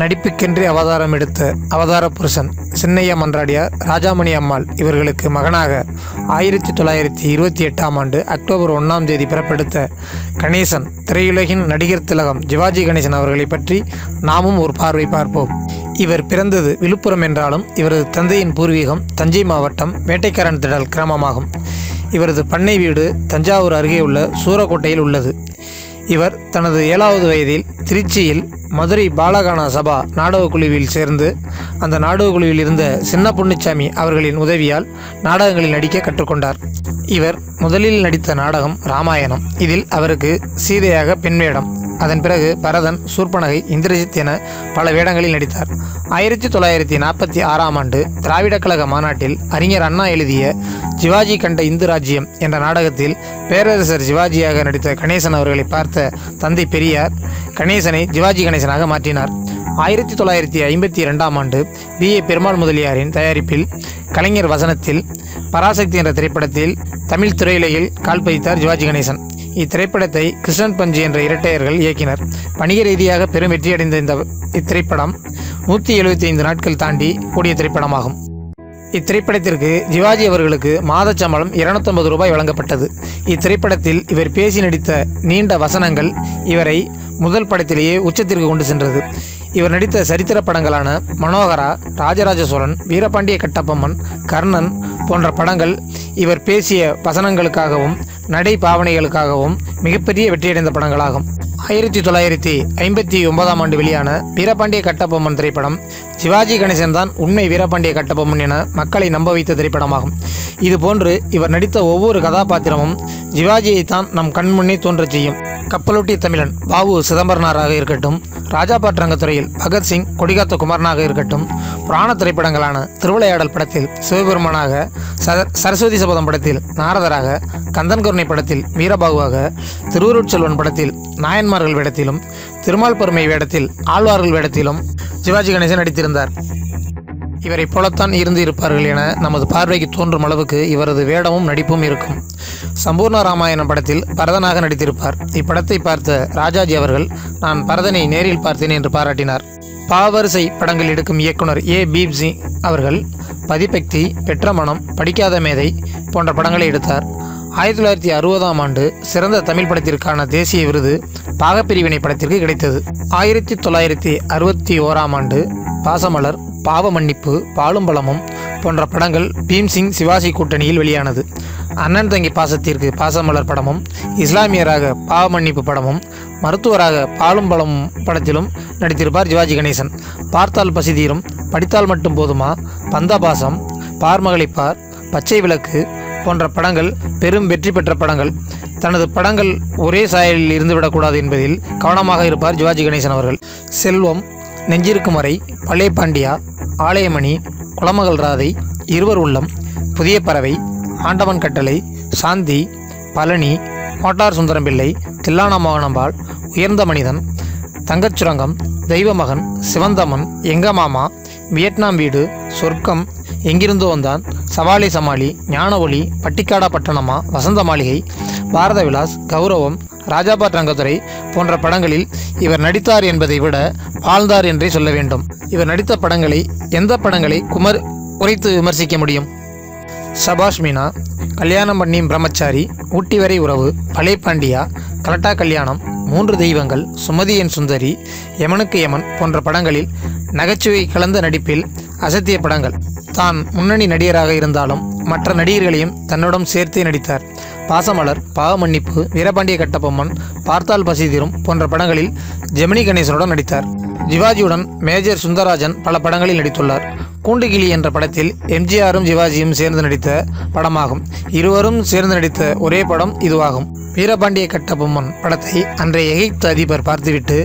நடிப்புக்கென்றே அவதாரம் எடுத்த அவதார புருஷன் சின்னைய மன்றாடியார் ராஜாமணி அம்மாள் இவர்களுக்கு மகனாக ஆயிரத்தி தொள்ளாயிரத்தி இருபத்தி எட்டாம் ஆண்டு அக்டோபர் ஒன்றாம் தேதி பிறப்பெடுத்த கணேசன் திரையுலகின் நடிகர் திலகம் சிவாஜி கணேசன் அவர்களை பற்றி நாமும் ஒரு பார்வை பார்ப்போம். இவர் பிறந்தது விழுப்புரம் என்றாலும் இவரது தந்தையின் பூர்வீகம் தஞ்சை மாவட்டம் வேட்டைக்காரன் திடல் கிராமமாகும். இவரது பண்ணை வீடு தஞ்சாவூர் அருகே உள்ள சூரக்கோட்டையில் உள்ளது. இவர் தனது ஏழாவது வயதில் திருச்சியில் மதுரை பாலகானா சபா நாடகக் குழுவில் சேர்ந்து அந்த நாடகக் குழுவில் இருந்த சின்ன பொன்னுச்சாமி அவர்களின் உதவியால் நாடகங்களில் நடிக்க கற்றுக்கொண்டார். இவர் முதலில் நடித்த நாடகம் ராமாயணம். இதில் அவருக்கு சீதையாக பெண் வேடம் அதன் பிறகு பரதன் சூர்பனகை இந்திரஜித் என பல வேடங்களில் நடித்தார். ஆயிரத்தி தொள்ளாயிரத்தி நாற்பத்தி ஆறாம் ஆண்டு திராவிடக் கழக மாநாட்டில் அறிஞர் அண்ணா எழுதிய ஜிவாஜி கண்ட இந்து ராஜ்யம் என்ற நாடகத்தில் பேரரசர் ஜிவாஜியாக நடித்த கணேசன் அவர்களை பார்த்த தந்தை பெரியார் கணேசனை ஜிவாஜி கணேசனாக மாற்றினார். ஆயிரத்தி தொள்ளாயிரத்தி ஐம்பத்தி இரண்டாம் ஆண்டு பி. ஏ. பெருமாள் முதலியாரின் தயாரிப்பில் கலைஞர் வசனத்தில் பராசக்தி என்ற திரைப்படத்தில் தமிழ் திரையுலகில் கால் பதித்தார் சிவாஜி கணேசன். இத்திரைப்படத்தை கிருஷ்ணன் பஞ்சு என்ற இரட்டையர்கள் இயக்கினர். வணிக ரீதியாக பெரும் வெற்றியடைந்த இந்த இத்திரைப்படம் நூற்றி எழுபத்தி ஐந்து நாட்கள் தாண்டி கூடிய திரைப்படமாகும். இத்திரைப்படத்திற்கு சிவாஜி அவர்களுக்கு மாதச் சம்பளம் இருநூத்தொன்பது ரூபாய் வழங்கப்பட்டது. இத்திரைப்படத்தில் இவர் பேசி நடித்த நீண்ட வசனங்கள் இவரை முதல் படத்திலேயே உச்சத்திற்கு கொண்டு சென்றது. இவர் நடித்த சரித்திர படங்களான மனோகரா ராஜராஜ சோழன் வீரபாண்டிய கட்டப்பம்மன் கர்ணன் போன்ற படங்கள் இவர் பேசிய வசனங்களுக்காகவும் நடை பாவனைகளுக்காகவும் மிகப்பெரிய வெற்றியடைந்த படங்களாகும். ஆயிரத்தி தொள்ளாயிரத்தி ஐம்பத்தி ஒன்பதாம் ஆண்டு வெளியான வீரபாண்டிய கட்டபொம்மன் திரைப்படம் சிவாஜி கணேசன் தான் உண்மை வீரபாண்டிய கட்டபொம்மன் என மக்களை நம்ப வைத்த திரைப்படமாகும். இதுபோன்று இவர் நடித்த ஒவ்வொரு கதாபாத்திரமும் சிவாஜியை தான் நம் கண்முன்னே தோன்றச் செய்யும். கப்பலொட்டிய தமிழன் பாபு சிதம்பரனாராக இருக்கட்டும் ராஜாபாட் ரங்கத்துறையில் பகத்சிங் கொடிகாத்த குமரனாக இருக்கட்டும் புராண திரைப்படங்களான திருவிளையாடல் படத்தில் சிவபெருமானாக சர சரஸ்வதி சபதம் படத்தில் நாரதராக கந்தன் கருணை படத்தில் வீரபாகுவாக திருவருட்செல்வன் படத்தில் நாயன்மார்கள் வேடத்திலும் திருமால் பெருமை வேடத்தில் ஆழ்வார்கள் வேடத்திலும் சிவாஜி கணேசன் நடித்திருந்தார். இவரைப் போலத்தான் இருந்து இருப்பார்கள் என நமது பார்வைக்கு தோன்றும் அளவுக்கு இவரது வேடமும் நடிப்பும் இருக்கும். சம்பூர்ண ராமாயணம் படத்தில் பரதனாக நடித்திருப்பார். இப்படத்தை பார்த்த ராஜாஜி அவர்கள் நான் பரதனை நேரில் பார்த்தேன் என்று பாராட்டினார். பாவரிசை படங்கள் எடுக்கும் இயக்குனர் ஏ. பீப்சி அவர்கள் பதிபக்தி பெற்ற மனம் படிக்காத மேதை போன்ற படங்களை எடுத்தார். ஆயிரத்தி தொள்ளாயிரத்தி அறுபதாம் ஆண்டு சிறந்த தமிழ் படத்திற்கான தேசிய விருது பாகப்பிரிவினை படத்திற்கு கிடைத்தது. ஆயிரத்தி தொள்ளாயிரத்தி அறுபத்தி ஓராம் ஆண்டு பாசமலர் பாவ மன்னிப்பு பாலும் பழமும் போன்ற படங்கள் பீம்சிங் சிவாஜி கூட்டணியில் வெளியானது. அண்ணன் தங்கி பாசத்திற்கு பாசமலர் படமும் இஸ்லாமியராக பாவ மன்னிப்பு படமும் மருத்துவராக பாலும் பழமும் படத்திலும் நடித்திருப்பார் சிவாஜி கணேசன். பார்த்தால் பசிதீரும் படித்தால் மட்டும் போதுமா? பந்தாபாசம் பார்மகளிப்பார் பச்சை விளக்கு போன்ற படங்கள் பெரும் வெற்றி பெற்ற படங்கள். தனது படங்கள் ஒரே சாயலில் இருந்துவிடக்கூடாது என்பதில் கவனமாக இருப்பார் சிவாஜி கணேசன் அவர்கள். செல்வம் நெஞ்சிருக்கும் வரை பழைய பாண்டியா ஆலயமணி குளமகள் ராதை இருவர் உள்ளம் புதிய பறவை ஆண்டவன் கட்டளை சாந்தி பழனி மோட்டார் சுந்தரம் பிள்ளை தில்லானா மோகனம்பாள் உயர்ந்த மனிதன் தங்கச் சுரங்கம் தெய்வமகன் சிவந்தமன் எங்க மாமா வியட்நாம் வீடு சொர்க்கம் எங்கிருந்தோ வந்தான் சவாலி சமாளி ஞான ஒளி பட்டிக்காடா பட்டணமா வசந்த மாளிகை பாரத விலாஸ் கௌரவம் ராஜாபாட் ரங்கதுரை போன்ற படங்களில் இவர் நடித்தார் என்பதை விட வாழ்ந்தார் என்றே சொல்ல வேண்டும். இவர் நடித்த படங்களை எந்த படங்களை குமர் குறைத்து விமர்சிக்க முடியும்? சபாஷ் மீனா கல்யாணம் பண்ணி பிரம்மச்சாரி ஊட்டி வரை உறவு பழைய பாண்டியா கலட்டா கல்யாணம் மூன்று தெய்வங்கள் சுமதி என் சுந்தரி யமனுக்கு யமன் போன்ற படங்களில் நகைச்சுவை கலந்த நடிப்பில் அசத்திய படங்கள். தான் முன்னணி நடிகராக இருந்தாலும் மற்ற நடிகர்களையும் தன்னுடன் சேர்த்தே நடித்தார். பாசமலர் பாவமன்னிப்பு வீரபாண்டிய கட்டபொம்மன் பார்த்தால் பசிதீரும் போன்ற படங்களில் ஜெமினி கணேசனுடன் நடித்தார். ஜிவாஜியுடன் மேஜர் சுந்தரராஜன் பல படங்களில் நடித்துள்ளார். கூண்டுகிளி என்ற படத்தில் எம்ஜிஆரும் சிவாஜியும் சேர்ந்து நடித்த படமாகும். இருவரும் சேர்ந்து நடித்த ஒரே படம் இதுவாகும். வீரபாண்டிய கட்டபொம்மன் படத்தை அன்றைய எகிப்து அதிபர் பார்த்துவிட்டு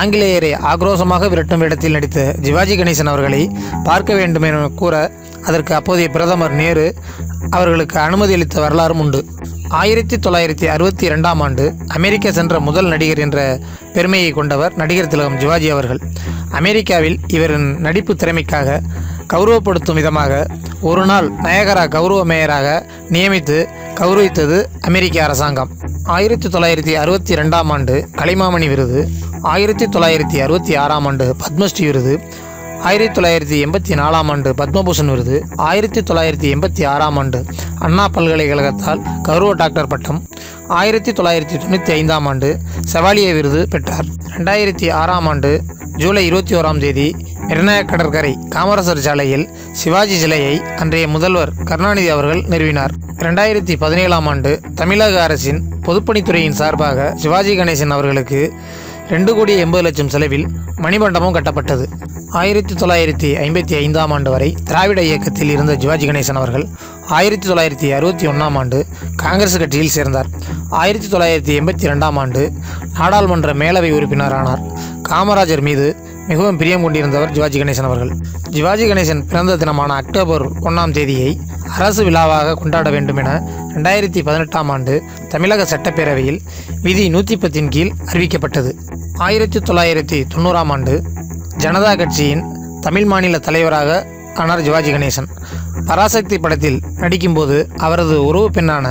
ஆங்கிலேயரை ஆக்ரோஷமாக விரட்டும் இடத்தில் நடித்த ஜிவாஜி கணேசன் அவர்களை பார்க்க வேண்டும் என கூற அதற்கு அப்போதைய பிரதமர் நேரு அவர்களுக்கு அனுமதி அளித்த வரலாறும் உண்டு. ஆயிரத்தி தொள்ளாயிரத்தி அறுபத்தி இரண்டாம் ஆண்டு அமெரிக்கா சென்ற முதல் நடிகர் என்ற பெருமையை கொண்டவர் நடிகர் திலகம் சிவாஜி அவர்கள். அமெரிக்காவில் இவரின் நடிப்பு திறமைக்காக கௌரவப்படுத்தும் விதமாக ஒரு நாள் நயகரா கௌரவ மேயராக நியமித்து கௌரவித்தது அமெரிக்க அரசாங்கம். ஆயிரத்தி தொள்ளாயிரத்தி அறுபத்தி ரெண்டாம் ஆண்டு கலைமாமணி விருது ஆயிரத்தி தொள்ளாயிரத்தி அறுபத்தி ஆறாம் ஆண்டு பத்மஸ்ரீ விருது ஆயிரத்தி தொள்ளாயிரத்தி எண்பத்தி நாலாம் ஆண்டு பத்மபூஷன் விருது. ஆயிரத்தி தொள்ளாயிரத்தி எண்பத்தி ஆறாம் ஆண்டு அண்ணா பல்கலைக்கழகத்தால் கௌரவ டாக்டர் பட்டம். ஆயிரத்தி தொள்ளாயிரத்தி தொண்ணூற்றி ஐந்தாம் ஆண்டு செவாலிய விருது பெற்றார். ரெண்டாயிரத்தி ஆறாம் ஆண்டு ஜூலை இருபத்தி ஓராம் தேதி நிர்ணய கடற்கரை காமராசர் சாலையில் சிவாஜி சிலையை அன்றைய முதல்வர் கருணாநிதி அவர்கள் நிறுவினார். ரெண்டாயிரத்தி பதினேழாம் ஆண்டு தமிழக அரசின் பொதுப்பணித்துறையின் சார்பாக சிவாஜி கணேசன் அவர்களுக்கு ரெண்டு கோடி எண்பது லட்சம் செலவில் மணிமண்டபம் கட்டப்பட்டது. ஆயிரத்தி தொள்ளாயிரத்தி ஐம்பத்தி ஐந்தாம் ஆண்டு வரை திராவிட இயக்கத்தில் இருந்த சிவாஜி கணேசன் அவர்கள் ஆயிரத்தி தொள்ளாயிரத்தி அறுபத்தி ஒன்றாம் ஆண்டு காங்கிரஸ் கட்சியில் சேர்ந்தார். ஆயிரத்தி தொள்ளாயிரத்தி எண்பத்தி ரெண்டாம் ஆண்டு நாடாளுமன்ற மேலவை உறுப்பினரானார். காமராஜர் மீது மிகவும் பிரியம் கொண்டிருந்தவர் சிவாஜி கணேசன் அவர்கள். சிவாஜி கணேசன் பிறந்த தினமான அக்டோபர் ஒன்றாம் தேதியை அரசு விழாவாக கொண்டாட வேண்டும் என ரெண்டாயிரத்தி பதினெட்டாம் ஆண்டு தமிழக சட்டப்பேரவையில் விதி நூற்றி பத்தின் கீழ் அறிவிக்கப்பட்டது. ஆயிரத்தி தொள்ளாயிரத்தி தொண்ணூறாம் ஆண்டு ஜனதா கட்சியின் தமிழ் மாநில தலைவராக ஆனார் சிவாஜி கணேசன். பராசக்தி படத்தில் நடிக்கும்போது அவரது உறவு பெண்ணான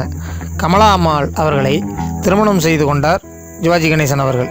கமலா அம்மாள் அவர்களை திருமணம் செய்து கொண்டார் சிவாஜி கணேசன் அவர்கள்.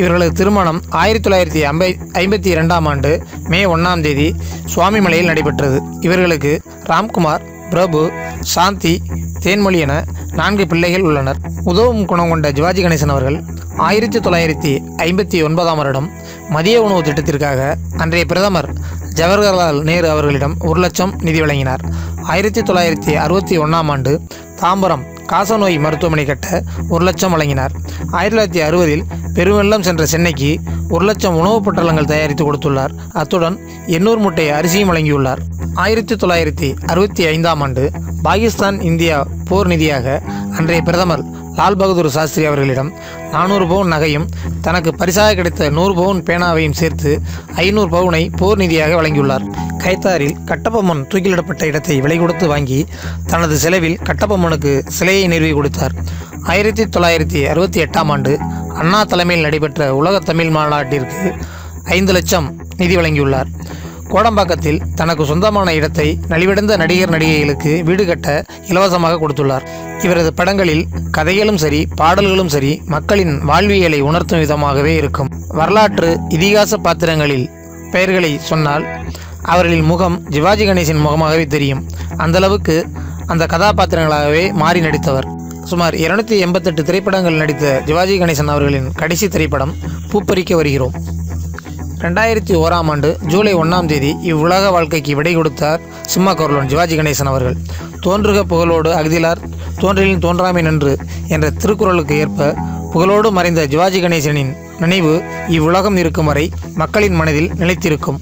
இவர்களது திருமணம் ஆயிரத்தி தொள்ளாயிரத்தி ஐம்பை ஐம்பத்தி இரண்டாம் ஆண்டு மே ஒன்றாம் தேதி சுவாமிமலையில் நடைபெற்றது. இவர்களுக்கு ராம்குமார் பிரபு சாந்தி தேன்மொழி என நான்கு பிள்ளைகள் உள்ளனர். உதவும் குணம் கொண்ட சிவாஜி கணேசன் அவர்கள் ஆயிரத்தி தொள்ளாயிரத்தி ஐம்பத்தி ஒன்பதாம் வருடம் மதிய உணவு திட்டத்திற்காக அன்றைய பிரதமர் ஜவஹர்லால் நேரு அவர்களிடம் ஒரு லட்சம் நிதி வழங்கினார். ஆயிரத்தி தொள்ளாயிரத்தி அறுபத்தி ஒன்றாம் ஆண்டு தாம்பரம் காசநோய் மருத்துவமனை கட்ட ஒரு லட்சம் வழங்கினார். ஆயிரத்தி தொள்ளாயிரத்தி அறுபதில் பெருவெள்ளம் சென்ற சென்னைக்கு ஒரு லட்சம் உணவுப் பட்டலங்கள் தயாரித்து கொடுத்துள்ளார். அத்துடன் எண்ணூறு முட்டை அரிசியும் வழங்கியுள்ளார். ஆயிரத்தி தொள்ளாயிரத்தி அறுபத்தி ஐந்தாம் ஆண்டு பாகிஸ்தான் இந்தியா போர் நிதியாக அன்றைய பிரதமர் லால் பகதூர் சாஸ்திரி அவர்களிடம் நானூறு பவுன் நகையும் தனக்கு பரிசாக கிடைத்த நூறு பவுன் பேனாவையும் சேர்த்து ஐநூறு பவுனை போர் நிதியாக வழங்கியுள்ளார். கைத்தாரில் கட்டபொம்மன் தூக்கிலிடப்பட்ட இடத்தை விலை கொடுத்து வாங்கி தனது செலவில் கட்டபொம்மனுக்கு சிலையை நிறுவி கொடுத்தார். ஆயிரத்தி தொள்ளாயிரத்தி அறுபத்தி எட்டாம் ஆண்டு அண்ணா தலைமையில் நடைபெற்ற உலக தமிழ் மாநாட்டிற்கு ஐந்து லட்சம் நிதி வழங்கியுள்ளார். கோடம்பாக்கத்தில் தனக்கு சொந்தமான இடத்தை நலிவடைந்த நடிகர் நடிகைகளுக்கு வீடு கட்ட இலவசமாக கொடுத்துள்ளார். இவரது படங்களில் கதைகளும் சரி பாடல்களும் சரி மக்களின் வாழ்வியலை உணர்த்தும் விதமாகவே இருக்கும். வரலாற்று இதிகாச பாத்திரங்களில் பெயர்களை சொன்னால் அவர்களின் முகம் சிவாஜி கணேசன் முகமாகவே தெரியும். அந்தளவுக்கு அந்த கதாபாத்திரங்களாகவே மாறி நடித்தவர். சுமார் இருநூத்தி எண்பத்தெட்டு திரைப்படங்கள் நடித்த சிவாஜி கணேசன் அவர்களின் கடைசி திரைப்படம் பூப்பறிக்க வருகிறோம். ரெண்டாயிரத்தி ஓராம் ஆண்டு ஜூலை ஒன்றாம் தேதி இவ்வுலக வாழ்க்கைக்கு விடை கொடுத்தார் சிம்மா கருளன் சிவாஜி கணேசன் அவர்கள். தோன்றுக புகழோடு அகதிலார் தோன்றலின் தோன்றாமை நன்று என்ற திருக்குறளுக்கு ஏற்ப புகழோடு மறைந்த சிவாஜி கணேசனின் நினைவு இவ்வுலகம் இருக்கும் வரை மக்களின் மனதில் நிலைத்திருக்கும்.